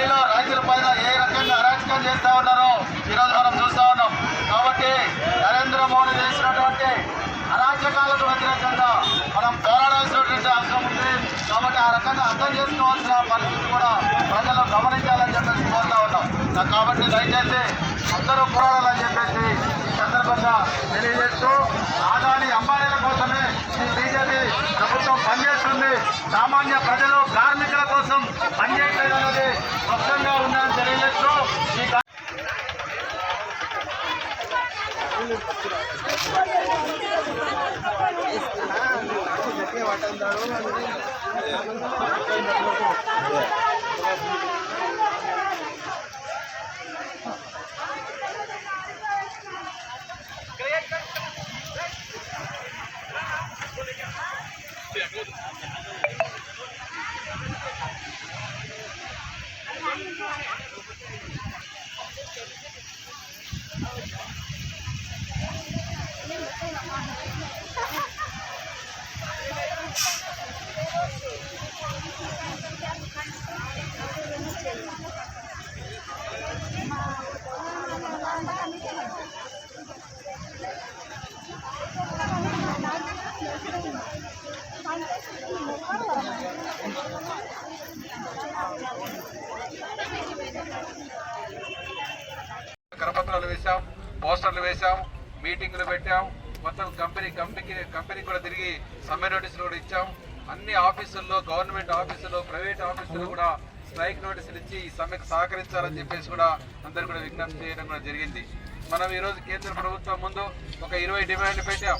ఢిల్లీలో రైతుల పైన ఏ రకంగా అరాచకం చేస్తా ఉన్నారో ఈరోజు మనం చూస్తా ఉన్నాం. కాబట్టి నరేంద్ర మోడీ చేసినటువంటి అరాచకాలకు వ్యతిరేకంగా మనం పోరాడాల్సినటువంటి అవసరం ఉంది. కాబట్టి ఆ రకంగా అర్థం చేసుకోవాల్సిన పరిస్థితి కూడా ప్రజలు గమనించాలని చెప్పేసి కోరుతా ఉన్నాం. కాబట్టి దయచేసి అందరూ పోరాడాలని చెప్పేసి సందర్భంగా తెలియజేస్తూ ఆదాని అంబానీల కోసమే Yeah. కరపత్రాలు వేశాం పోస్టర్లు వేశాం మీటింగ్లు పెట్టాం. మొత్తం కంపెనీ కంపెనీకి కంపెనీ కూడా తిరిగి సమ్మె నోటీసులు కూడా ఇచ్చాం. అన్ని ఆఫీసుల్లో గవర్నమెంట్ ఆఫీసుల్లో ప్రైవేట్ ఆఫీసుల్లో కూడా స్ట్రైక్ నోటీసులు ఇచ్చి ఈ సమ్మెకు సహకరించాలని చెప్పేసి కూడా అందరు కూడా విజ్ఞప్తి చేయడం కూడా జరిగింది. మనం ఈరోజు కేంద్ర ప్రభుత్వం ముందు ఒక ఇరవై డిమాండ్లు పెట్టాం.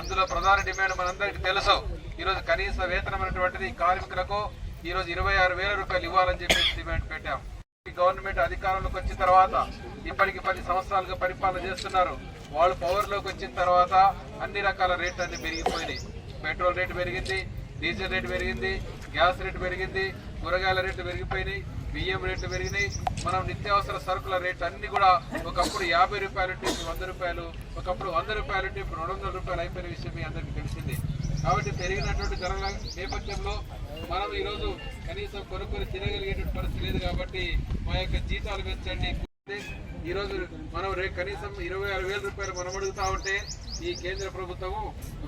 అందులో ప్రధాన డిమాండ్ మనందరికీ తెలుసు. ఈరోజు కనీస వేతనం అనేటువంటిది కార్మికులకు ఈరోజు ఇరవై ఆరు వేల రూపాయలు ఇవ్వాలని చెప్పేసి డిమాండ్ పెట్టాం. ఈ గవర్నమెంట్ అధికారంలోకి వచ్చిన తర్వాత ఇప్పటికి పది సంవత్సరాలుగా పరిపాలన చేస్తున్నారు. వాళ్ళు పవర్లోకి వచ్చిన తర్వాత అన్ని రకాల రేట్లు అన్ని పెరిగిపోయినాయి. పెట్రోల్ రేటు పెరిగింది డీజిల్ రేటు పెరిగింది గ్యాస్ రేటు పెరిగింది కూరగాయల రేట్లు పెరిగిపోయినాయి బియ్యం రేట్లు పెరిగినాయి. మనం నిత్యావసర సరుకుల రేట్లు అన్ని కూడా ఒకప్పుడు యాభై రూపాయలు నుంచి ఇప్పుడు వంద రూపాయలు ఒకప్పుడు వంద రూపాయలు ఇప్పుడు రెండు వందల రూపాయలు అయిపోయిన విషయం మీ అందరికీ తెలిసింది. కాబట్టి పెరిగినటువంటి ధరల నేపథ్యంలో మనం ఈరోజు కనీసం కొనుక్కొని తినగలిగేటువంటి పరిస్థితి లేదు కాబట్టి మా యొక్క జీతాలు పెంచండి. ఈ రోజు మనం రే కనీసం ఇరవై ఆరు వేల రూపాయలు మనం అడుగుతా ఉంటే ఈ కేంద్ర ప్రభుత్వము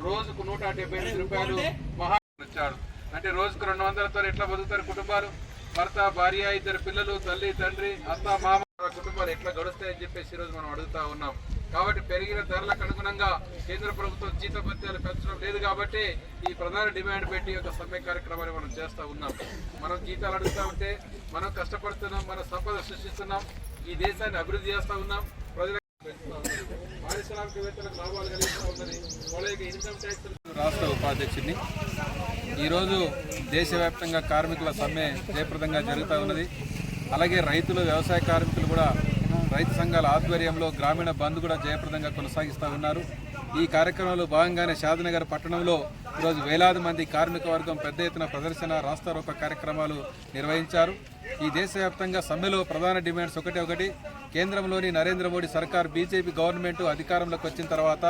రోజుకు నూట డెబ్బై ఐదు రూపాయలు మహా వచ్చాడు అంటే రోజుకు రెండు వందలతో ఎట్లా బతుకుతారు కుటుంబాలు? భర్త భార్య ఇద్దరు పిల్లలు తల్లి తండ్రి అత్త మామ కుటుంబాలు ఎట్లా గడుస్తాయని చెప్పేసి ఈరోజు మనం అడుగుతా ఉన్నాం. కాబట్టి పెరిగిన ధరలకు అనుగుణంగా కేంద్ర ప్రభుత్వం జీతభత్యాలు పెంచడం లేదు కాబట్టి ఈ ప్రధాన డిమాండ్ పెట్టి ఒక సమ్మె కార్యక్రమాన్ని మనం చేస్తూ ఉన్నాం. మనం జీతాలు అడుగుతా ఉంటే మనం కష్టపడుతున్నాం మన సంపద సృష్టిస్తున్నాం ఈ దేశాన్ని అభివృద్ధి చేస్తూ ఉన్నాం ప్రజలకు ఉన్నాం. పారిశ్రామికవేత్తలకు లాభాలు కలిగిస్తూ ఉన్నది వాళ్ళ యొక్క ఇన్కమ్ ట్యాక్స్ రాష్ట్ర ఉపాధ్యక్షుడిని. ఈరోజు దేశవ్యాప్తంగా కార్మికుల సమ్మె జయప్రదంగా జరుగుతూ ఉన్నది. అలాగే రైతులు వ్యవసాయ కార్మికులు కూడా రైతు సంఘాల ఆధ్వర్యంలో గ్రామీణ బంద్ కూడా జయప్రదంగా కొనసాగిస్తూ ఉన్నారు. ఈ కార్యక్రమంలో భాగంగానే షాద్నగర్ పట్టణంలో ఈరోజు వేలాది మంది కార్మిక వర్గం పెద్ద ఎత్తున ప్రదర్శన రాస్తారోక కార్యక్రమాలు నిర్వహించారు. ఈ దేశవ్యాప్తంగా సమ్మెలో ప్రధాన డిమాండ్స్ ఒకటి ఒకటి. కేంద్రంలోని నరేంద్ర మోడీ సర్కార్ బీజేపీ గవర్నమెంట్ అధికారంలోకి వచ్చిన తర్వాత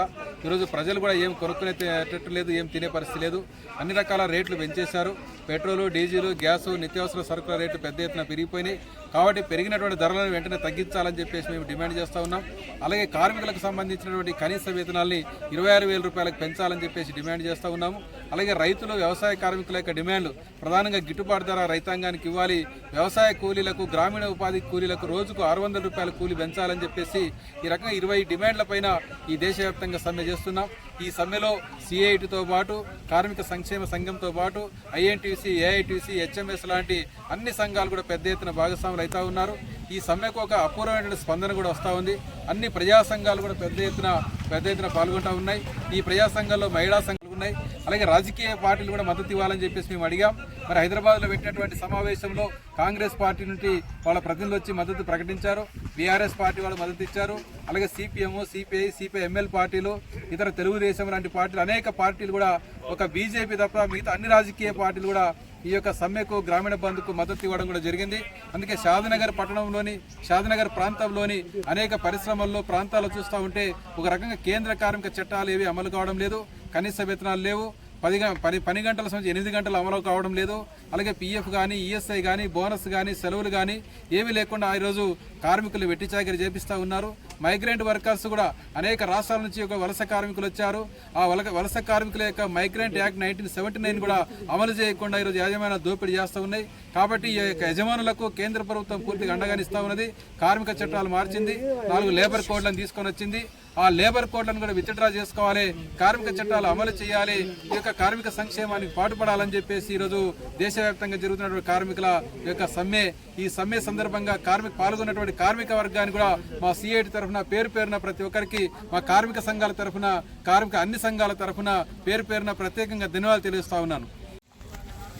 ఈరోజు ప్రజలు కూడా ఏం కొనుక్కునేటట్టు లేదు ఏం తినే పరిస్థితి లేదు. అన్ని రకాల రేట్లు పెంచేశారు. పెట్రోలు డీజిల్ గ్యాసు నిత్యావసర సరుకుల రేట్లు పెద్ద ఎత్తున పెరిగిపోయినాయి. కాబట్టి పెరిగినటువంటి ధరలను వెంటనే తగ్గించాలని చెప్పేసి మేము డిమాండ్ చేస్తూ ఉన్నాం. అలాగే కార్మికులకు సంబంధించినటువంటి కనీస వేతనాల్ని ఇరవై ఆరు రూపాయలకు పెంచాలని చెప్పేసి డిమాండ్ చేస్తూ ఉన్నాము. అలాగే రైతులు వ్యవసాయ కార్మికుల యొక్క డిమాండ్లు ప్రధానంగా గిట్టుబాటు ధర రైతాంగానికి ఇవ్వాలి. వ్యవసాయ కూలీలకు గ్రామీణ ఉపాధి కూలీలకు రోజుకు ఆరు వందల రూపాయల కూలీ పెంచాలని చెప్పేసి ఈ రకంగా ఇరవై డిమాండ్ల పైన ఈ దేశవ్యాప్తంగా సమ్మె చేస్తున్నాం. ఈ సమ్మెలో సిఐటితో పాటు కార్మిక సంక్షేమ సంఘంతో పాటు ఐఎన్టీసీ ఏఐటీసీ హెచ్ఎంఎస్ లాంటి అన్ని సంఘాలు కూడా పెద్ద ఎత్తున భాగస్వాములు అవుతా ఉన్నారు. ఈ సమ్మెకు ఒక అపూర్వమైన స్పందన కూడా వస్తూ ఉంది. అన్ని ప్రజా సంఘాలు కూడా పెద్ద ఎత్తున పెద్ద ఎత్తున పాల్గొంటూ ఉన్నాయి. ఈ ప్రజా సంఘాల్లో మహిళా సంఘ ఉన్నాయి. అలాగే రాజకీయ పార్టీలు కూడా మద్దతు ఇవ్వాలని చెప్పేసి మేము అడిగాం. మరి హైదరాబాద్లో పెట్టినటువంటి సమావేశంలో కాంగ్రెస్ పార్టీ నుండి వాళ్ళ ప్రతినిధులు వచ్చి మద్దతు ప్రకటించారు. బీఆర్ఎస్ పార్టీ వాళ్ళు మద్దతు ఇచ్చారు. అలాగే సిపిఎం సిపిఐ సిపిఐ ఎంఎల్ పార్టీలు ఇతర తెలుగుదేశం లాంటి పార్టీలు అనేక పార్టీలు కూడా ఒక బీజేపీ తప్ప మిగతా అన్ని రాజకీయ పార్టీలు కూడా ఈ యొక్క సమ్మెకు గ్రామీణ బంధుకు మద్దతు ఇవ్వడం కూడా జరిగింది. అందుకే షాద్నగర్ పట్టణంలోని షాద్నగర్ ప్రాంతంలోని అనేక పరిశ్రమల్లో ప్రాంతాలు చూస్తూ ఉంటే ఒక రకంగా కేంద్ర కార్మిక చట్టాలు ఏవి అమలు కావడం లేదు. కనీస వేతనాలు లేవు. పది పని పని గంటల సంబంధించి ఎనిమిది గంటలు అమలు కావడం లేదు. అలాగే పీఎఫ్ కానీ ఈఎస్ఐ కానీ బోనస్ కానీ సెలవులు కానీ ఏమీ లేకుండా ఈరోజు కార్మికులు వెట్టి చాకరీ చేపిస్తూ ఉన్నారు. మైగ్రెంట్ వర్కర్స్ కూడా అనేక రాష్ట్రాల నుంచి ఒక వలస కార్మికులు వచ్చారు. ఆ వలక వలస కార్మికుల యొక్క migrant act nineteen seventy nine కూడా అమలు చేయకుండా ఈరోజు యాజమాన్య దోపిడీ చేస్తూ ఉన్నాయి. కాబట్టి ఈ యొక్క యజమానులకు కేంద్ర ప్రభుత్వం పూర్తిగా అండగానిస్తూ ఉన్నది. కార్మిక చట్టాలు మార్చింది. నాలుగు లేబర్ కోడ్లను తీసుకొని వచ్చింది. ఆ లేబర్ కోడ్లను కూడా విత్డ్రా చేసుకోవాలి. కార్మిక చట్టాలు అమలు చేయాలి. ఈ యొక్క కార్మిక సంక్షేమానికి పాటుపడాలని చెప్పేసి ఈరోజు దేశవ్యాప్తంగా జరుగుతున్నటువంటి కార్మికుల యొక్క సమ్మె. ఈ సమ్మె సందర్భంగా కార్మిక పాల్గొన్నటువంటి కార్మిక వర్గాన్ని కూడా మా సిఐటి తరఫున పేరు పేరున ప్రతి ఒక్కరికి మా కార్మిక సంఘాల తరఫున కార్మిక అన్ని సంఘాల తరఫున పేరు పేరున ప్రత్యేకంగా ధన్యవాదాలు తెలియజేస్తా ఉన్నాను.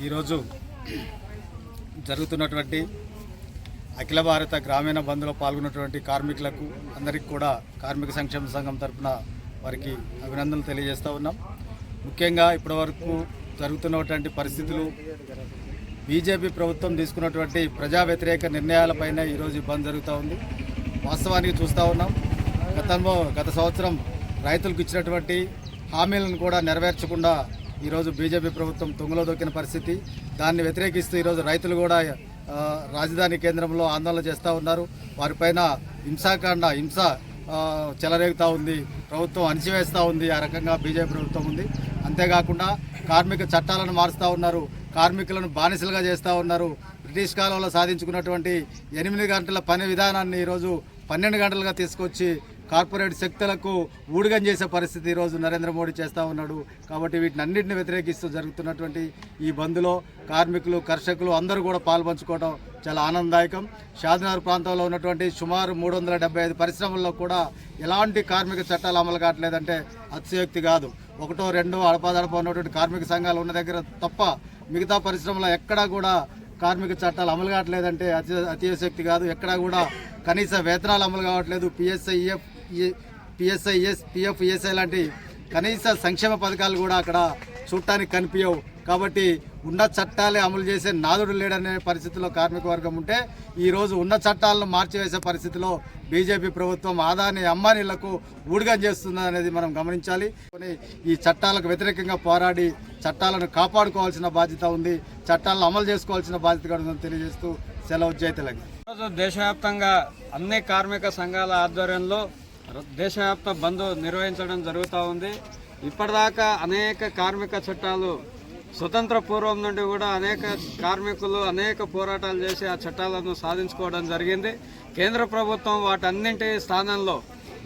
ఈరోజు జరుగుతున్నటువంటి అఖిల భారత గ్రామీణ బంద్లో పాల్గొన్నటువంటి కార్మికులకు అందరికీ కూడా కార్మిక సంక్షేమ సంఘం తరఫున వారికి అభినందనలు తెలియజేస్తూ ఉన్నాం. ముఖ్యంగా ఇప్పటివరకు జరుగుతున్నటువంటి పరిస్థితులు బీజేపీ ప్రభుత్వం తీసుకున్నటువంటి ప్రజా వ్యతిరేక నిర్ణయాలపైన ఈరోజు బంద్ జరుగుతూ ఉంది. వాస్తవానికి చూస్తూ ఉన్నాం. గతంలో గత సంవత్సరం రైతులకు ఇచ్చినటువంటి హామీలను కూడా నెరవేర్చకుండా ఈరోజు బీజేపీ ప్రభుత్వం తుంగలో దొక్కిన పరిస్థితి. దాన్ని వ్యతిరేకిస్తూ ఈరోజు రైతులు కూడా రాజధాని కేంద్రంలో ఆందోళన చేస్తూ ఉన్నారు. వారిపైన హింసాకాండ హింస చెలరేగుతూ ఉంది. ప్రభుత్వం అణిచివేస్తూ ఉంది. ఆ రకంగా బీజేపీ ప్రభుత్వం ఉంది. అంతేకాకుండా కార్మిక చట్టాలను మారుస్తూ ఉన్నారు. కార్మికులను బానిసలుగా చేస్తూ ఉన్నారు. బ్రిటిష్ కాలంలో సాధించుకున్నటువంటి ఎనిమిది గంటల పని విధానాన్ని ఈరోజు పన్నెండు గంటలుగా తీసుకొచ్చి కార్పొరేట్ శక్తులకు ఊడిగం చేసే పరిస్థితి ఈరోజు నరేంద్ర మోడీ చేస్తూ ఉన్నాడు. కాబట్టి వీటిని అన్నింటిని వ్యతిరేకిస్తూ జరుగుతున్నటువంటి ఈ బంద్లో కార్మికులు కర్షకులు అందరూ కూడా పాల్పంచుకోవడం చాలా ఆనందదాయకం. షాద్నగర్ ప్రాంతంలో ఉన్నటువంటి సుమారు మూడు వందల డెబ్బై ఐదు పరిశ్రమల్లో కూడా ఎలాంటి కార్మిక చట్టాలు అమలు కావట్లేదంటే అతిశయోక్తి కాదు. ఒకటో రెండో అడపాదడప ఉన్నటువంటి కార్మిక సంఘాలు ఉన్న దగ్గర తప్ప మిగతా పరిశ్రమలో ఎక్కడా కూడా కార్మిక చట్టాలు అమలు కావట్లేదంటే అతి అతిశక్తి కాదు. ఎక్కడా కూడా కనీస వేతనాలు అమలు కావట్లేదు. PSIF PSI S PF ESI లాంటి కనీస సంక్షేమ పథకాలు కూడా అక్కడ చూడటానికి కనిపించవు. కాబట్టి ఉన్న చట్టాలే అమలు చేసే నాదుడు లేడనే పరిస్థితిలో కార్మిక వర్గం ఉంటే ఈరోజు ఉన్న చట్టాలను మార్చివేసే పరిస్థితిలో బీజేపీ ప్రభుత్వం ఆదాని అమ్మానీలకు ఊడిగం చేస్తుంది అనేది మనం గమనించాలి. కానీ ఈ చట్టాలకు వ్యతిరేకంగా పోరాడి చట్టాలను కాపాడుకోవాల్సిన బాధ్యత ఉంది. చట్టాలను అమలు చేసుకోవాల్సిన బాధ్యత కూడా ఉందని తెలియజేస్తూ సెలవు జైతలకి దేశవ్యాప్తంగా అన్ని కార్మిక సంఘాల ఆధ్వర్యంలో దేశవ్యాప్త బంద్ నిర్వహించడం జరుగుతూ ఉంది. ఇప్పటిదాకా అనేక కార్మిక చట్టాలు స్వతంత్ర పూర్వం నుండి కూడా అనేక కార్మికులు అనేక పోరాటాలు చేసి ఆ చట్టాలను సాధించుకోవడం జరిగింది. కేంద్ర ప్రభుత్వం వాటన్నింటి స్థానంలో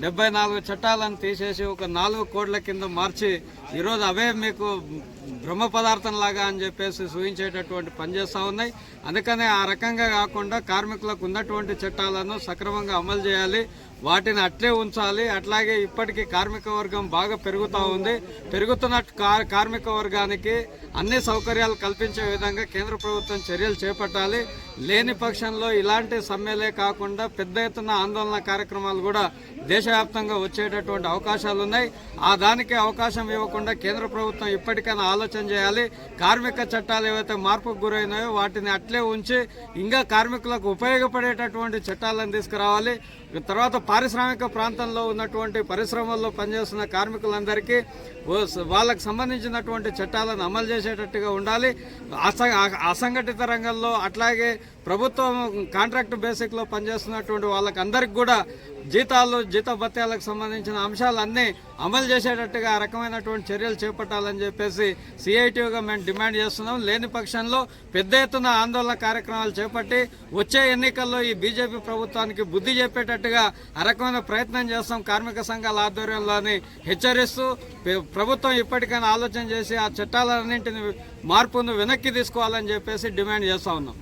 డెబ్బై నాలుగు చట్టాలను తీసేసి ఒక నాలుగు కోడ్ల కింద మార్చి ఈరోజు అవే మీకు బ్రహ్మ పదార్థం లాగా అని చెప్పేసి సూచించేటటువంటి పనిచేస్తూ ఉన్నాయి. అందుకనే ఆ రకంగా కాకుండా కార్మికులకు ఉన్నటువంటి చట్టాలను సక్రమంగా అమలు చేయాలి. వాటిని అట్లే ఉంచాలి. అట్లాగే ఇప్పటికీ కార్మిక వర్గం బాగా పెరుగుతూ ఉంది. పెరుగుతున్న కార్మిక వర్గానికి అన్ని సౌకర్యాలు కల్పించే విధంగా కేంద్ర ప్రభుత్వం చర్యలు చేపట్టాలి. లేని పక్షంలో ఇలాంటి సమ్మెలే కాకుండా పెద్ద ఎత్తున ఆందోళన కార్యక్రమాలు కూడా దేశవ్యాప్తంగా వచ్చేటటువంటి అవకాశాలు ఉన్నాయి. ఆ దానికి అవకాశం ఇవ్వకుండా కేంద్ర ప్రభుత్వం ఇప్పటికైనా ఆలోచన చేయాలి. కార్మిక చట్టాలు ఏవైతే మార్పుకు గురైనాయో వాటిని అట్లే ఉంచి ఇంకా కార్మికులకు ఉపయోగపడేటటువంటి చట్టాలను తీసుకురావాలి. తర్వాత పారిశ్రామిక ప్రాంతంలో ఉన్నటువంటి పరిశ్రమల్లో పనిచేస్తున్న కార్మికులందరికీ వాళ్ళకు సంబంధించినటువంటి చట్టాలను అమలు చేసేటట్టుగా ఉండాలి. అసంఘటిత రంగంలో అట్లాగే ప్రభుత్వం కాంట్రాక్ట్ బేసిక్లో పనిచేస్తున్నటువంటి వాళ్ళకి అందరికి కూడా జీతాలు జీత భత్యాలకు సంబంధించిన అంశాలన్నీ అమలు చేసేటట్టుగా ఆ రకమైనటువంటి చర్యలు చేపట్టాలని చెప్పేసి సిఐటిగా మేము డిమాండ్ చేస్తున్నాం. లేని పక్షంలో పెద్ద ఎత్తున ఆందోళన కార్యక్రమాలు చేపట్టి వచ్చే ఎన్నికల్లో ఈ బీజేపీ ప్రభుత్వానికి బుద్ధి చెప్పేటట్టుగా ఆ రకమైన ప్రయత్నం చేస్తాం కార్మిక సంఘాల ఆధ్వర్యంలోని హెచ్చరిస్తూ ప్రభుత్వం ఇప్పటికైనా ఆలోచన చేసి ఆ చట్టాలన్నింటిని మార్పును వెనక్కి తీసుకోవాలని చెప్పేసి డిమాండ్ చేస్తా ఉన్నాం.